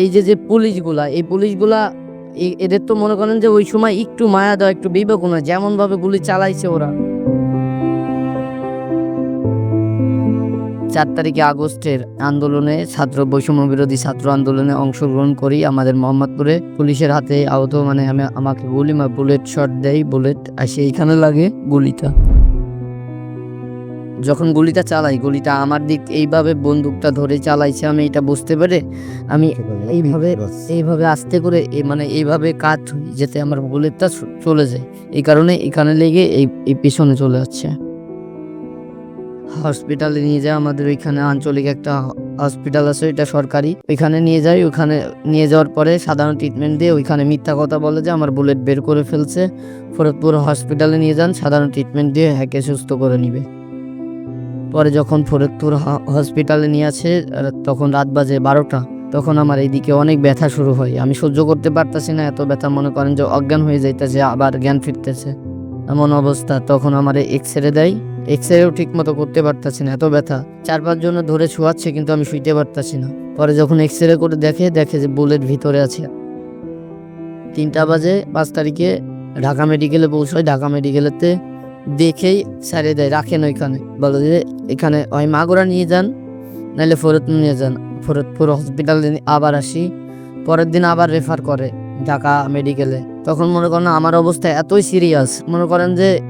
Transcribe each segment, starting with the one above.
এই যে যে পুলিশগুলা, এই পুলিশগুলা এদের তো মনে করেন যে ওই সময় একটু মায়া দেওয়া, একটু বিবেকনা যেমন ভাবে গুলি চালাইছে ওরা। চার তারিখে আগস্টের আন্দোলনে, ছাত্র বৈষম্য বিরোধী ছাত্র আন্দোলনে অংশগ্রহণ করি আমাদের মোহাম্মদপুরে। পুলিশের হাতে আহত মানে আমি, আমাকে গুলি বুলেট শট দেয় বুলেট আর সেইখানে লাগে গুলিটা। যখন গুলিটা চালাই গুলিটা আমার দিক এইভাবে বন্দুকটা ধরে চালাইছে আমি এটা বুঝতে পেরে আমি এইভাবে এইভাবে আস্তে করে মানে এইভাবে হই যাতে আমার বুলেটটা চলে যায়। এই কারণে এখানে লেগে এই এই পিছনে চলে যাচ্ছে। হসপিটালে নিয়ে যায় আমাদের ওইখানে আঞ্চলিক একটা হসপিটাল আছে এটা সরকারি। ওইখানে নিয়ে যাই ওইখানে নিয়ে যাওয়ার পরে সাধারণ ট্রিটমেন্ট দিয়ে ওইখানে মিথ্যা কথা বলে যে আমার বুলেট বের করে ফেলছে। ফরিদপুর হসপিটালে নিয়ে যান সাধারণ ট্রিটমেন্ট দিয়ে হ্যাকে সুস্থ করে নিবে। পরে যখন ফরিদপুর হসপিটালে নিয়ে আসে তখন রাত বাজে বারোটা, তখন আমার এইদিকে অনেক ব্যথা শুরু হয়। আমি সহ্য করতে পারতাছি না, এত ব্যথা মনে করেন যে অজ্ঞান হয়ে যাইতেছে, আবার জ্ঞান ফিরতেছে। এমন অবস্থা, তখন আমার এক্স রে দেয়। এক্স রেও ঠিক মতো করতে পারতাছি না, এত ব্যথা। চার পাঁচ জন ধরে শোয়াচ্ছে, কিন্তু আমি শুইতে পারতাছি না। পরে যখন এক্স রে করে দেখে দেখে যে বুলেট ভিতরে আছে। তিনটা বাজে পাঁচ তারিখে ঢাকা মেডিকেলে পৌঁছয় ঢাকা মেডিকেলেতে দেখেই সারিয়ে দেয়, রাখেন ওইখানে। বলে যে, এখানে হয় মাগুরা নিয়ে যান, নাহলে ফরিদপুর নিয়ে যান। ফরিদপুর হসপিটালে আবার আসি। পরের দিন আবার রেফার করে ঢাকা মেডিকেলে তখন মনে করেন আমার অবস্থা এতই সিরিয়াস মনে করেন যে,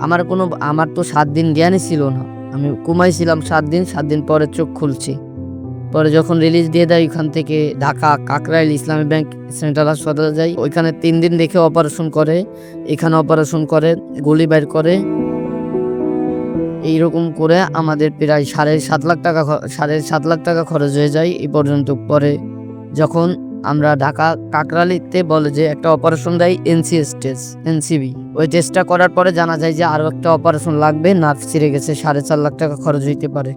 আমার কোনো, আমার তো সাত দিন জ্ঞানই ছিল না। আমি ঘুমাইছিলাম সাত দিন সাত দিন পরে চোখ খুলছি। পরে যখন রিলিজ দিয়ে দেয়, ওইখান থেকে ঢাকা কাকরাইল ইসলামী ব্যাংক সেন্ট্রাল হাসপাতালে যাই। ওইখানে তিন দিন দেখে অপারেশন করে, এখানে অপারেশন করে, গুলি বের করে। এইরকম করে আমাদের প্রায় সাড়ে সাত লাখ টাকা সাড়ে সাত লাখ টাকা খরচ হয়ে যায় এই পর্যন্ত। পরে যখন আমরা ঢাকা কাকরালিতে বলে যে একটা অপারেশন দেয় এনসিএস টেস্ট এনসিবি। ওই টেস্টটা করার পরে জানা যায় যে আরও একটা অপারেশন লাগবে, নার্ভ ছিঁড়ে গেছে, সাড়ে চার লাখ টাকা খরচ হইতে পারে।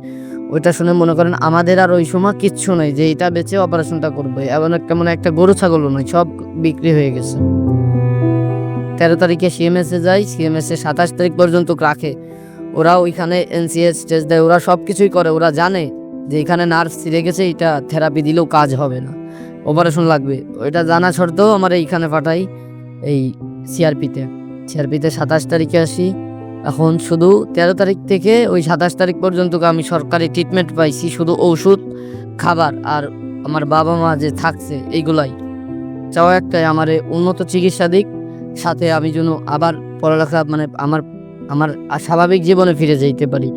ওইটা শুনে মনে করেন আমাদের আর ওই সময় কিচ্ছু নেই, যে এটা বেচে অপারেশনটা করবে। এমন একটা মানে একটা গরু ছাগলও নয় সব বিক্রি হয়ে গেছে। তেরো তারিখে সিএমএসে যাই সিএমএসে সাতাশ তারিখ পর্যন্ত রাখে। ওরা ওইখানে এনসিএস টেস্ট দেয়, ওরা সব কিছুই করে, ওরা জানে যে এখানে নার্ভ ছিঁড়ে গেছে, এটা থেরাপি দিলেও কাজ হবে না, অপারেশন লাগবে। ওইটা জানা সত্ত্বেও আমার এইখানে পাঠাই এই সিআরপিতে সিআরপিতে সাতাশ তারিখে আসি এখন শুধু তেরো তারিখ থেকে ওই সাতাশ তারিখ পর্যন্ত আমি সরকারি ট্রিটমেন্ট পাইছি, শুধু ওষুধ খাবার আর আমার বাবা মা যে থাকছে, এইগুলাই। চাওয়া একটাই, আমার উন্নত চিকিৎসা দিক, সাথে আমি যেন আবার পড়ালেখা মানে আমার আমার স্বাভাবিক জীবনে ফিরে যেতে পারি।